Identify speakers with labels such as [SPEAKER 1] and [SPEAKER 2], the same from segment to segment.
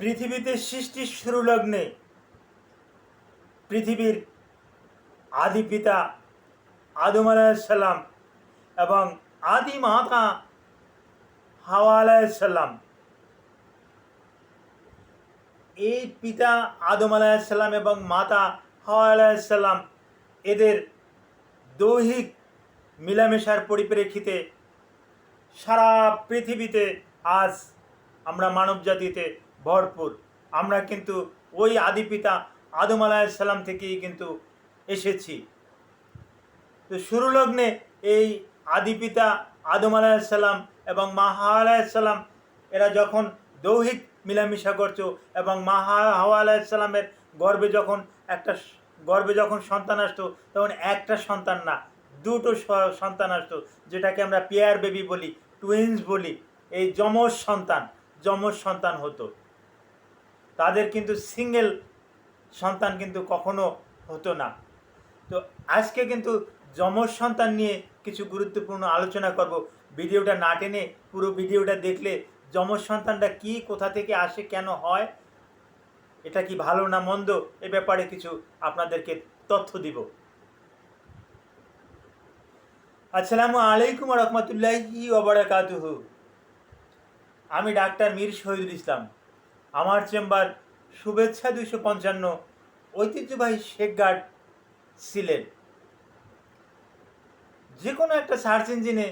[SPEAKER 1] পৃথিবীতে সৃষ্টির শুরু লগ্নে পৃথিবীর আদি পিতা আদম আলাইসাল্লাম এবং আদি মাতা হাওয়া আলাইসাল্লাম এই পিতা আদম আলাইসাল্লাম এবং মাতা হাওয়া আলাইসাল্লাম এদের দৈহিক মিলামেশার পরিপ্রেক্ষিতে সারা পৃথিবীতে আজ আমরা মানব জাতিতে ভরপুর। আমরা কিন্তু ওই আদি পিতা আদম আলাইসাল্লাম থেকেই কিন্তু এসেছি। তো শুরু লগ্নে এই আদি পিতা আদম আলাইসাল্লাম এবং মাহা হাওয়া আলাইসাল্লাম এরা যখন দৈহিক মিলামিশা করছ এবং মাহা হাওয়া আলাইসাল্লামের গর্বে যখন একটা গর্বে যখন সন্তান আসতো, তখন একটা সন্তান না, দুটো সন্তান আসতো, যেটাকে আমরা পেয়ার বেবি বলি, টুইন্স বলি। এই যমজ সন্তান যমজ সন্তান হতো। তাদের কিন্তু সিঙ্গেল সন্তান কিন্তু কখনো হতো না। তো আজকে কিন্তু যমজ সন্তান নিয়ে কিছু গুরুত্বপূর্ণ আলোচনা করব। ভিডিওটা না টেনে পুরো ভিডিওটা দেখলে যমজ সন্তানটা কি, কোথা থেকে আসে, কেন হয়, এটা কি ভালো না মন্দ, এ ব্যাপারে কিছু আপনাদেরকে তথ্য দিব। আসসালামু আলাইকুম রহমতুল্লাহি ওবরাকাতুহু আমি ডাক্তার মীর শহীদুল ইসলাম। আমার চেম্বার শুভেচ্ছা দুইশো পঞ্চান্ন ঐতিহ্যবাহী শেখগার্ড সিলেট। যে কোনো একটা সার্চ ইঞ্জিনে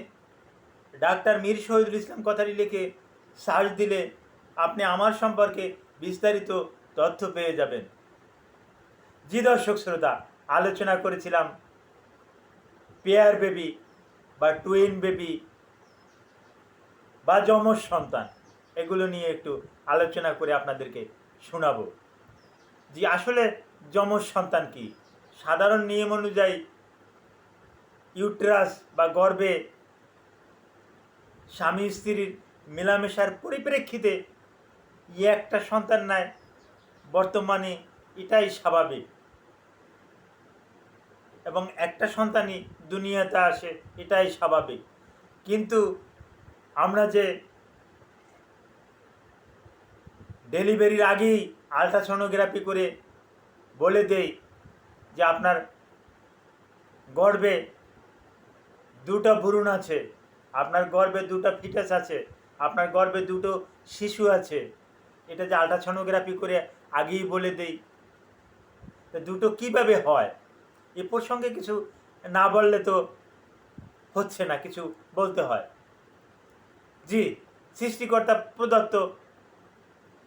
[SPEAKER 1] ডাক্তার মীর শহীদুল ইসলাম কথাটি লিখে সার্চ দিলে আপনি আমার সম্পর্কে বিস্তারিত তথ্য পেয়ে যাবেন। জি দর্শক শ্রোতা, আলোচনা করেছিলাম পেয়ার বেবি বা টুইন বেবি বা যমজ সন্তান, এগুলো নিয়ে একটু আলোচনা করে আপনাদেরকে শোনাবো। যে আসলে যমজ সন্তান কি? সাধারণ নিয়ম অনুযায়ী ইউট্রাস বা গর্ভে স্বামী স্ত্রীর মেলামেশার পরিপ্রেক্ষিতে একটা সন্তান নেয় বর্তমানে এটাই স্বাভাবিক। এবং একটা সন্তানই দুনিয়াতে আসে, এটাই স্বাভাবিক। কিন্তু আমরা যে ডেলিভারির আগেই আলট্রাসোনোগ্রাফি করে বলে দেই যে আপনার গর্বে দুটো ভ্রূণ আছে। আপনার গর্ভে দুটো ফিটাস আছে। আপনার গর্ভে দুটো শিশু আছে। এটা যে আলট্রাসোনোগ্রাফি করে আগেই বলে দেই। দুটো কীভাবে হয়? এ প্রসঙ্গে কিছু না বললে তো হচ্ছে না, কিছু বলতে হয়। জি, সৃষ্টিকর্তা প্রদত্ত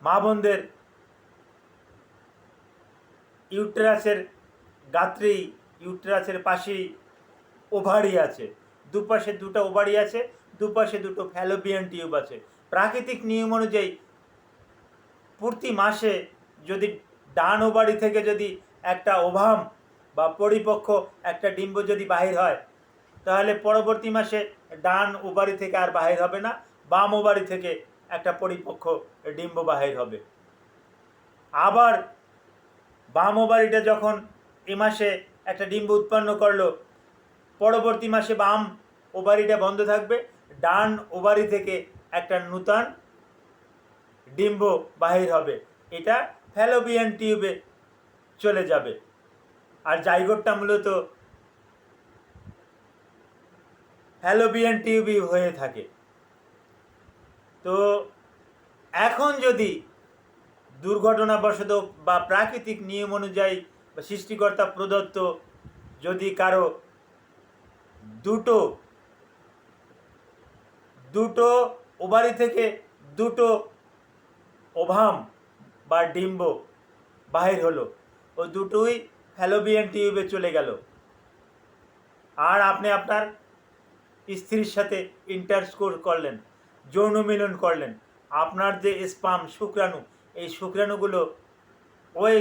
[SPEAKER 1] মা বোনদের ইউটেরাসের গাত্রেই ইউটেরাসের পাশেই ওভারি আছে। দুপাশে দুটো ওভারি আছে, দুপাশে দুটো ফ্যালোপিয়ান টিউব আছে। প্রাকৃতিক নিয়ম অনুযায়ী প্রতি মাসে যদি ডান ওভারি থেকে যদি একটা ওভাম বা পরিপক্ক একটা ডিম্ব যদি বাহির হয়, তাহলে পরবর্তী মাসে ডান ওভারি থেকে আর বাহির হবে না, বাম ওভারি থেকে একটা পরিপক্ক ডিম্ব বাহির হবে। আবার বাম ওভারিটা যখন এ মাসে একটা ডিম্ব উৎপন্ন করল, পরবর্তী মাসে বাম ওভারিটা বন্ধ থাকবে। ডান ওভারি থেকে একটা নূতন ডিম্ব বাহির হবে। এটা ফ্যালোবিয়ান টিউবে চলে যাবে। আর জাইগোটটা মূলত ফ্যালোবিয়ান টিউবই হয়ে থাকে। তো এখন যদি দুর্ঘটনাবশত বা প্রাকৃতিক নিয়ম অনুযায়ী বা সৃষ্টিকর্তা প্রদত্ত যদি কারও দুটো দুটো ওভারি থেকে দুটো ওভাম বা ডিম্ব বাহির হলো, ও দুটোই ফ্যালোবিয়ান টিউবে চলে গেল, আর আপনি আপনার স্ত্রীর সাথে ইন্টারস্কোর করলেন যৌন মিলন করলেন। আপনার যে স্পাম, শুক্রাণু, এই শুক্রাণুগুলো ওই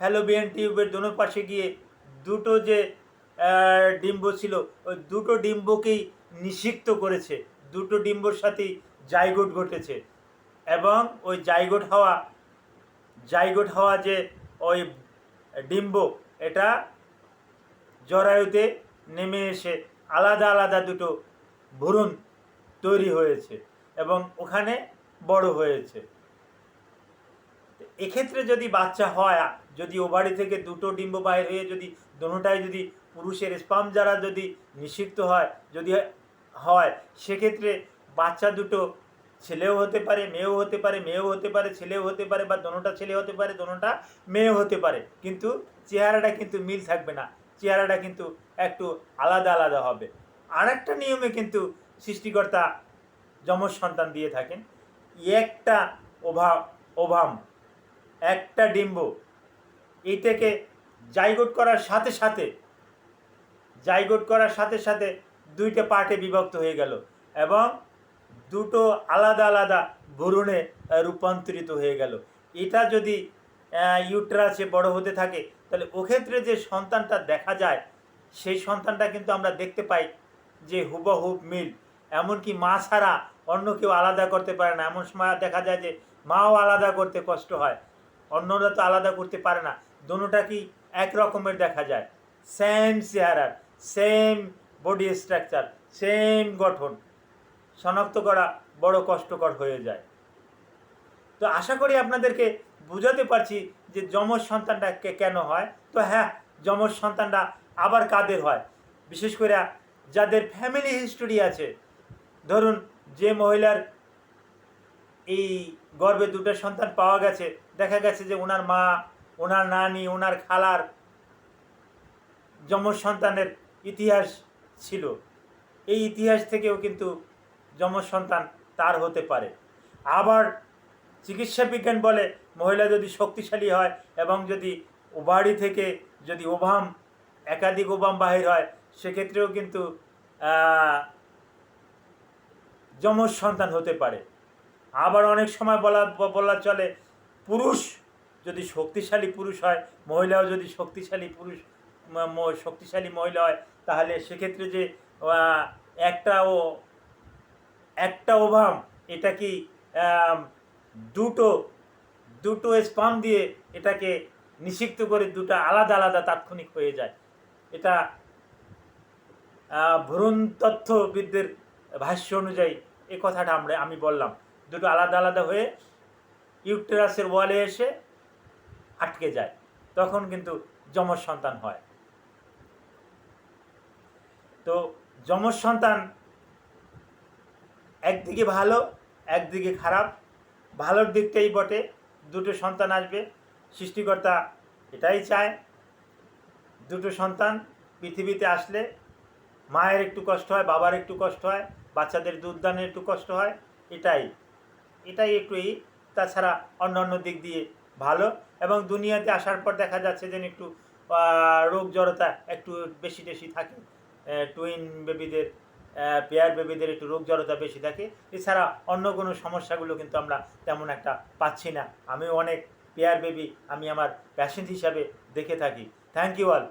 [SPEAKER 1] ফ্যালোবিয়ান টিউবের দোনো পাশে গিয়ে দুটো যে ডিম্ব ছিল, ওই দুটো ডিম্বকেই নিষিক্ত করেছে। দুটো ডিম্বর সাথেই জাইগোট ঘটেছে। এবং ওই জাইগোট হওয়া জাইগোট হওয়া যে ওই ডিম্ব, এটা জরায়ুতে নেমে এসে আলাদা আলাদা দুটো ভ্রূণ তৈরি হয়েছে। এবং ওখানে বড় হয়েছে। এক্ষেত্রে যদি বাচ্চা হয়, যদি ওভারি থেকে দুটো ডিম্ব বাইর হয়ে যদি দোনোটাই যদি পুরুষের স্পাম যারা যদি নিষিক্ত হয়, যদি হয়, সেক্ষেত্রে বাচ্চা দুটো ছেলেও হতে পারে, মেয়েও হতে পারে, মেয়েও হতে পারে, ছেলেও হতে পারে বা দোনোটা ছেলে হতে পারে দোনোটা মেয়েও হতে পারে। কিন্তু চেহারাটা কিন্তু মিল থাকবে না। চেহারাটা কিন্তু একটু আলাদা আলাদা হবে। আর একটা নিয়মে কিন্তু সৃষ্টিকর্তা যমজ সন্তান দিয়ে থাকেন। একটা ওভা ওভাম একটা ডিম্ব এইটাকে জাইগোট করার সাথে সাথে, জাইগোট করার সাথে সাথে দুইটা পার্টে বিভক্ত হয়ে গেল এবং দুটো আলাদা আলাদা ভ্রূণে রূপান্তরিত হয়ে গেল। এটা যদি ইউট্রাসে বড় হতে থাকে, তাহলে ওক্ষেত্রে যে সন্তানটা দেখা যায়, সেই সন্তানটা কিন্তু আমরা দেখতে পাই যে হুবহুব মিল এমনকি মা ছাড়া অন্য কেউ আলাদা করতে পারে না। এমন সময় দেখা যায় যে মাও আলাদা করতে কষ্ট হয়, অন্যরা তো আলাদা করতে পারে না। দোনোটা কি এক রকমের দেখা যায়। সেম চেহারার সেম বডি স্ট্রাকচার সেম গঠন। শনাক্ত করা বড় কষ্টকর হয়ে যায়। তো আশা করি আপনাদেরকে বুঝাতে পারছি যে যমজ সন্তানটা কেন হয়। তো হ্যাঁ যমজ সন্তানটা আবার কাদের হয়? বিশেষ করে যাদের ফ্যামিলি হিস্টোরি আছে ধরুন যে মহিলার এই গর্ভে দুটো সন্তান পাওয়া গেছে, দেখা গেছে যে ওনার মা, ওনার নানি, ওনার খালার যমজ সন্তানের ইতিহাস ছিল। এই ইতিহাস থেকেও কিন্তু যমজ সন্তান তার হতে পারে। আবার চিকিৎসা বিজ্ঞান বলে মহিলা যদি শক্তিশালী হয় এবং যদি ওভারি থেকে যদি ওভাম একাধিক ওভাম বাহির হয়, সেক্ষেত্রেও কিন্তু যমজ সন্তান হতে পারে। আবার অনেক সময় বলা বলা চলে, পুরুষ যদি শক্তিশালী পুরুষ হয়, মহিলাও যদি শক্তিশালী পুরুষ শক্তিশালী মহিলা হয়, তাহলে সেক্ষেত্রে যে একটা ও, একটা ওভাম, এটা কি দুটো দুটো স্পাম দিয়ে এটাকে নিষিক্ত করে দুটো আলাদা আলাদা তাৎক্ষণিক হয়ে যায়। এটা ভ্রূণ তথ্যবিদদের ভাষ্য অনুযায়ী এই কথাটা আমরা, আমি বললাম। দুটো আলাদা আলাদা হয়ে ইউটেরাসের ওয়ালে এসে আটকে যায়। তখন কিন্তু যমজ সন্তান হয়। তো যমজ সন্তান একদিকে ভালো, একদিকে খারাপ। ভালোর দিকটাই বটে, দুটো সন্তান আসবে, সৃষ্টিকর্তা এটাই চায়। দুটো সন্তান পৃথিবীতে আসলে মায়ের একটু কষ্ট হয়, বাবার একটু কষ্ট হয় বাচ্চাদের দুধ দানের একটু কষ্ট হয়, এটাই। এটাই একটু এই, তাছাড়া অন্য অন্য দিক দিয়ে ভালো। এবং দুনিয়াতে আসার পর দেখা যাচ্ছে যে একটু রোগ জড়তা একটু বেশি বেশি থাকে। টুইন বেবিদের পেয়ার বেবিদের একটু রোগ জড়তা বেশি থাকে। এছাড়া অন্য কোনো সমস্যাগুলো কিন্তু আমরা তেমন একটা পাচ্ছি না। আমি অনেক পেয়ার বেবি আমি আমার প্যাশেন্ট হিসাবে দেখে থাকি। Thank you all